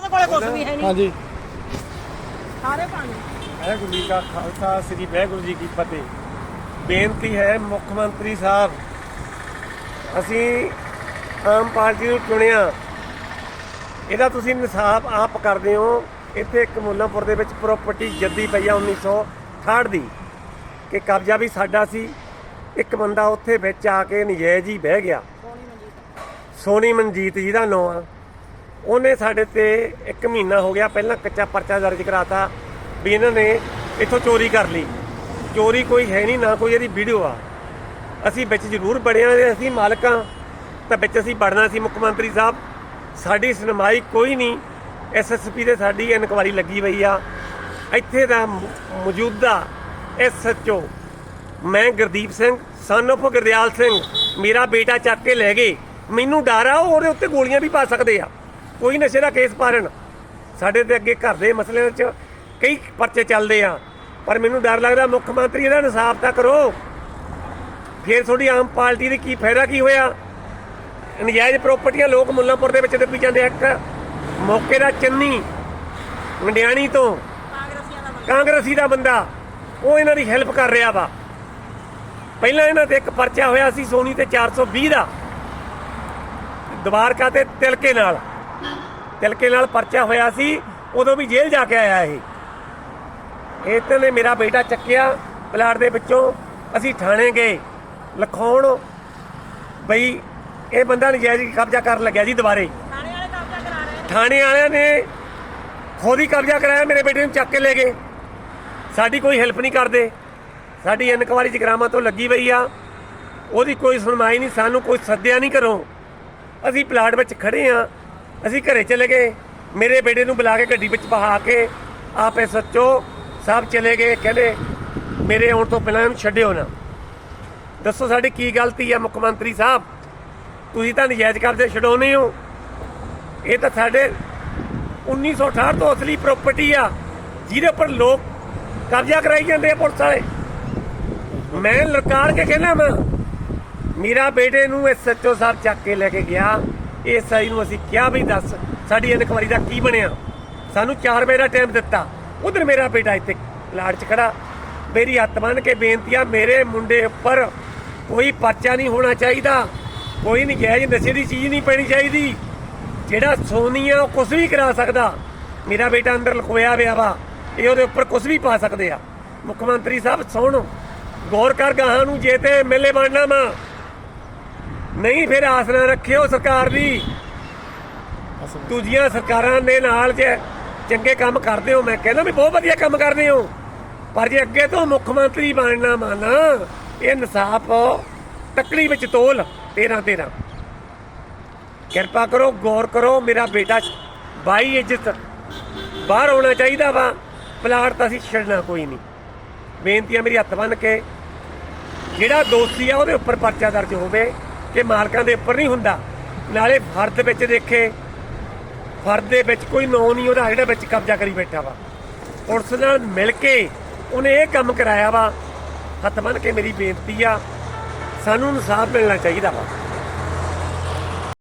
ਉਹਦੇ ਕੋਲੇ ਕੁਝ ਵੀ ਹੈ ਨਹੀਂ। ਹਾਂਜੀ। ਸਾਰੇ ਪਾਣੀ। ਵਾਹਿਗੁਰੂ ਜੀ ਕਾ ਖਾਲਸਾ ਸ੍ਰੀ ਵਾਹਿਗੁਰੂ ਜੀ ਕੀ ਫਤਿਹ। ਬੇਨਤੀ ਹੈ ਮੁੱਖ ਮੰਤਰੀ ਸਾਹਿਬ ਅਸੀਂ ਆਮ ਪਾਰਟੀ ਨੂੰ ਚੁਣਿਆ। ਇਹਦਾ ਤੁਸੀਂ ਇਨਸਾਫ ਆਪ ਕਰਦੇ ਹੋ। ਇੱਥੇ ਇੱਕ ਮੁੱਲਾਂਪੁਰ ਦੇ ਵਿੱਚ ਪ੍ਰਾਪਰਟੀ ਜੱਦੀ ਪਈ ਆ 1968 ਦੀ ਕਿ ਕਬਜ਼ਾ ਵੀ ਸਾਡਾ ਸੀ। ਇੱਕ ਬੰਦਾ ਉੱਥੇ ਵਿੱਚ ਆ ਕੇ ਨਜਾਇਜ਼ ਹੀ ਬਹਿ ਗਿਆ। ਸੋਨੀ ਮਨਜੀਤ ਜੀ ਦਾ ਨਾਂ ਆ। ਉਹਨੇ ਸਾਡੇ ਤੇ 1 ਮਹੀਨਾ ਹੋ ਗਿਆ ਪਹਿਲਾਂ ਕੱਚਾ ਪਰਚਾ ਦਰਜ ਕਰਾਤਾ ਵੀ ਇਹਨਾਂ ਨੇ ਇੱਥੋਂ ਚੋਰੀ ਕਰ ਲਈ। ਚੋਰੀ ਕੋਈ ਹੈ ਨਹੀਂ, ਨਾ ਕੋਈ ਇਹਦੀ ਵੀਡੀਓ ਆ। ਅਸੀਂ ਵਿੱਚ ਜ਼ਰੂਰ ਬੜਿਆ ਦੇ ਅਸੀਂ ਮਾਲਕਾਂ ਤਾਂ ਵਿੱਚ ਅਸੀਂ ਬੜਨਾ ਸੀ ਮੁੱਖ ਮੰਤਰੀ ਸਾਹਿਬ। ਸਾਡੀ ਸੁਣਵਾਈ ਕੋਈ ਨਹੀਂ ਐਸਐਸਪੀ ਦੇ ਸਾਡੀ ਇਨਕੁਆਰੀ ਲੱਗੀ ਪਈ ਆ। ਇੱਥੇ ਦਾ ਮ- ਮੌਜੂਦਾ ਐਸਐਚਓ ਮੈਂ ਗੁਰਦੀਪ ਸਿੰਘ ਸਨ of ਗੁਰਦਿਆਲ ਸਿੰਘ, ਮੇਰਾ ਬੇਟਾ ਚੱਕ ਕੇ ਲੈ ਗਏ। ਮੈਨੂੰ ਡਰ ਆ, ਉਹ ਉਹਦੇ ਉੱਤੇ ਗੋਲੀਆਂ ਵੀ ਪਾ ਸਕਦੇ ਆ। ਕੋਈ ਨਸ਼ੇ ਦਾ ਕੇਸ ਪਾਰਨ। ਸਾਡੇ ਤੇ ਅੱਗੇ ਘਰ ਦੇ ਮਸਲਿਆਂ 'ਚ ਕਈ ਪਰਚੇ ਚੱਲਦੇ ਆ। ਪਰ ਮੈਨੂੰ ਡਰ ਲੱਗਦਾ ਮੁੱਖ ਮੰਤਰੀ ਇਹਦਾ ਇਨਸਾਫ ਤਾਂ ਕਰੋ। ਫਿਰ ਤੁਹਾਡੀ ਆਮ ਪਾਰਟੀ ਦੇ ਕੀ ਫਾਇਦਾ, ਕੀ ਹੋਇਆ? ਨਜਾਇਜ਼ ਪ੍ਰਾਪਰਟੀਆਂ ਲੋਕ ਮੁੱਲਾਂਪੁਰ ਦੇ ਵਿੱਚ ਦੱਬੀ ਜਾਂਦੇ ਆ। ਇੱਕ ਮੌਕੇ ਦਾ ਚੰਨੀ ਮੰਡਿਆਣੀ ਤੋਂ ਕਾਂਗਰਸੀ ਦਾ ਬੰਦਾ, ਉਹ ਇਹਨਾਂ ਦੀ ਹੈਲਪ ਕਰ ਰਿਹਾ ਵਾ। ਪਹਿਲਾਂ ਇਹਨਾਂ ਤੇ ਇੱਕ ਪਰਚਾ ਹੋਇਆ ਸੀ ਸੋਨੀ ਤੇ 420 ਦਾ। ਦਵਾਰਕਾ ਤੇ ਤਿਲਕੇ ਨਾਲ। ਤਿਲਕੇ ਨਾਲ ਪਰਚਾ ਹੋਇਆ ਸੀ ਉਦੋਂ ਵੀ ਜੇਲ੍ਹ ਜਾ ਕੇ ਆਇਆ ਇਹ। ਇਹ ਤੇ ਨੇ ਮੇਰਾ ਬੇਟਾ ਚੱਕਿਆ ਪਲਾਟ ਦੇ ਵਿੱਚੋਂ ਅਸੀਂ ਥਾਣੇ ਗਏ। ਲਿਖਾਉਣ ਬਈ ਇਹ ਬੰਦਾ ਨਜਾਇਜ਼ ਕਬਜ਼ਾ ਕਰਨ ਲੱਗਿਆ ਜੀ ਦੁਬਾਰੇ। ਥਾਣੇ ਵਾਲੇ ਕਬਜ਼ਾ ਕਰਾ ਰਹੇ ਨੇ। ਥਾਣੇ ਵਾਲਿਆਂ ਨੇ ਖੁਦ ਹੀ ਕਬਜ਼ਾ ਕਰਾਇਆ ਮੇਰੇ ਬੇਟੇ ਨੂੰ ਚੱਕ ਕੇ ਲੈ ਗਏ। ਸਾਡੀ ਕੋਈ ਹੈਲਪ ਨਹੀਂ ਕਰਦੇ। ਸਾਡੀ ਇਨਕੁਆਰੀ ਜਗਰਾਮਾ ਤੋਂ ਲੱਗੀ ਪਈ ਆ। ਉਹਦੀ ਕੋਈ ਸੁਣਵਾਈ ਨਹੀਂ ਸਾਨੂੰ ਕੋਈ ਸੱਦਿਆ ਨਹੀਂ ਘਰੋਂ। ਅਸੀਂ ਪਲਾਟ ਵਿੱਚ ਖੜੇ ਆ। ਅਸੀਂ ਘਰੇ ਚਲੇ ਗਏ। ਮੇਰੇ ਬੇਟੇ ਨੂੰ ਬੁਲਾ ਕੇ ਗੱਡੀ ਵਿੱਚ ਬਹਾ ਕੇ ਆਪੇ ਸੱਚੋ ਸਾਹਿਬ ਚਲੇ ਗਏ। ਕਹਿੰਦੇ, ਮੇਰੇ ਆਉਣ ਤੋਂ ਪਹਿਲਾਂ ਇਹਨੂੰ ਛੱਡਿਓ ਨਾ। ਦੱਸੋ ਸਾਡੀ ਕੀ ਗਲਤੀ ਆ, ਮੁੱਖ ਮੰਤਰੀ ਸਾਹਿਬ? ਤੁਸੀਂ ਤਾਂ ਨਜਾਇਜ਼ ਕਰਦੇ ਛਡਾਉਨੇ ਹੋ। ਇਹ ਤਾਂ ਸਾਡੇ 1968 ਤੋਂ ਅਸਲੀ ਪ੍ਰਾਪਰਟੀ ਆ, ਜਿਹਦੇ ਉੱਪਰ ਲੋਕ ਕਬਜ਼ਾ ਕਰਾਈ ਜਾਂਦੇ ਆ ਪੁਲਿਸ ਵਾਲੇ। ਮੈਂ ਲਲਕਾਰ ਕੇ ਕਹਿਣਾ ਮੈਂ ਮੇਰਾ ਬੇਟੇ ਨੂੰ ਐਸਐਚਓ ਸਾਹਿਬ ਚੱਕ ਕੇ ਲੈ ਕੇ ਗਿਆ। ਐਸਆਈ ਨੂੰ ਅਸੀਂ ਕਿਹਾ ਵੀ ਦੱਸ, ਸਾਡੀ ਇਨਕੁਆਰੀ ਦਾ ਕੀ ਬਣਿਆ? ਸਾਨੂੰ 4 ਵਜੇ ਦਾ ਟਾਈਮ ਦਿੱਤਾ। ਉਧਰ ਮੇਰਾ ਬੇਟਾ ਇੱਥੇ ਲਾੜ 'ਚ ਖੜਾ। ਮੇਰੀ ਹੱਥ ਬੰਨ ਕੇ ਬੇਨਤੀ ਆ, ਮੇਰੇ ਮੁੰਡੇ ਉੱਪਰ ਕੋਈ ਪਰਚਾ ਨਹੀਂ ਹੋਣਾ ਚਾਹੀਦਾ। ਕੋਈ ਨਜਾਇਜ਼ ਨਸ਼ੇ ਦੀ ਚੀਜ਼ ਨਹੀਂ ਪੈਣੀ ਚਾਹੀਦੀ। ਜਿਹੜਾ ਸੋਨੀ ਆ, ਉਹ ਕੁਝ ਵੀ ਕਰਾ ਸਕਦਾ। ਮੇਰਾ ਬੇਟਾ ਅੰਦਰ ਲਖੋਇਆ ਪਿਆ ਵਾ। ਇਹ ਉਹਦੇ ਉੱਪਰ ਕੁਝ ਵੀ ਪਾ ਸਕਦੇ ਆ। ਮੁੱਖ ਮੰਤਰੀ ਸਾਹਿਬ, ਸੁਣ। ਗੌਰ ਕਰ ਗਾਹਾਂ ਨੂੰ, ਜੇ ਤੇ ਮੇਲੇ ਬਣਨਾ ਵਾ। ਨਹੀਂ ਫਿਰ ਆਸ ਨਾ ਰੱਖਿਓ ਸਰਕਾਰ ਦੀ। ਦੂਜੀਆਂ ਸਰਕਾਰਾਂ ਦੇ ਨਾਲ ਜੇ ਚੰਗੇ ਕੰਮ ਕਰਦੇ ਹੋ ਮੈਂ ਕਹਿੰਦਾ ਵੀ ਬਹੁਤ ਵਧੀਆ ਕੰਮ ਕਰਦੇ ਹੋ। ਪਰ ਜੇ ਅੱਗੇ ਤੋਂ ਮੁੱਖ ਮੰਤਰੀ ਬਣਨਾ ਮਾਨਾ ਇਹ ਇਨਸਾਫ ਤਕੜੀ ਵਿੱਚ ਤੋਲ 13 13 ਕਿਰਪਾ ਕਰੋ ਗੌਰ ਕਰੋ ਮੇਰਾ ਬੇਟਾ ਬਾਈ ਇੱਜ਼ਤ ਬਾਹਰ ਆਉਣਾ ਚਾਹੀਦਾ ਵਾ। ਪਲਾਟ ਤਾਂ ਅਸੀਂ ਛੱਡਣਾ ਕੋਈ ਨਹੀਂ। ਬੇਨਤੀ ਹੈ ਮੇਰੀ ਹੱਥ ਬੰਨ ਕੇ ਜਿਹੜਾ ਦੋਸ਼ੀ ਆ ਉਹਦੇ ਉੱਪਰ ਪਰਚਾ ਦਰਜ ਹੋਵੇ। ਕਿ ਮਾਲਕਾਂ ਦੇ ਉੱਪਰ ਨਹੀਂ ਹੁੰਦਾ। ਨਾਲੇ ਫਰਦ ਵਿੱਚ ਦੇਖੇ, ਫਰਦ ਦੇ ਵਿੱਚ ਕੋਈ ਨਾਂ ਨਹੀਂ, ਉਹਦਾ ਜਿਹੜਾ ਵਿੱਚ ਕਬਜ਼ਾ ਕਰੀ ਬੈਠਾ ਵਾ। ਪੁਲਿਸ ਨਾਲ ਮਿਲ ਕੇ ਉਹਨੇ ਇਹ ਕੰਮ ਕਰਾਇਆ ਵਾ। ਹੱਥ ਬੰਨ ਕੇ ਮੇਰੀ ਬੇਨਤੀ ਆ, ਸਾਨੂੰ ਇਨਸਾਫ ਮਿਲਣਾ ਚਾਹੀਦਾ ਵਾ।